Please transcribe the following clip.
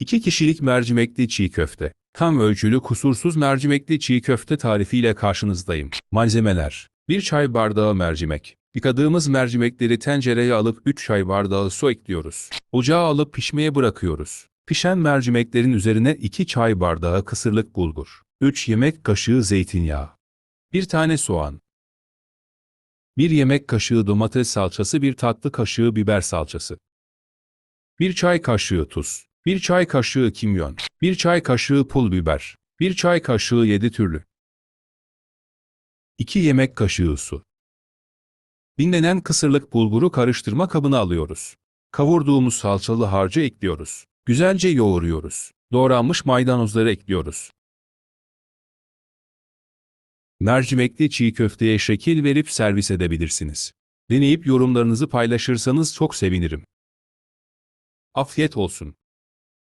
2 kişilik mercimekli çiğ köfte. Tam ölçülü kusursuz mercimekli çiğ köfte tarifiyle karşınızdayım. Malzemeler 1 çay bardağı mercimek. Yıkadığımız mercimekleri tencereye alıp 3 çay bardağı su ekliyoruz. Ocağa alıp pişmeye bırakıyoruz. Pişen mercimeklerin üzerine 2 çay bardağı kısırlık bulgur. 3 yemek kaşığı zeytinyağı. 1 tane soğan. 1 yemek kaşığı domates salçası 1 tatlı kaşığı biber salçası. 1 çay kaşığı tuz. 1 çay kaşığı kimyon. 1 çay kaşığı pul biber. 1 çay kaşığı 7 türlü. 2 yemek kaşığı su. Dinlenen kısırlık bulguru karıştırma kabına alıyoruz. Kavurduğumuz salçalı harcı ekliyoruz. Güzelce yoğuruyoruz. Doğranmış maydanozları ekliyoruz. Mercimekli çiğ köfteye şekil verip servis edebilirsiniz. Deneyip yorumlarınızı paylaşırsanız çok sevinirim. Afiyet olsun.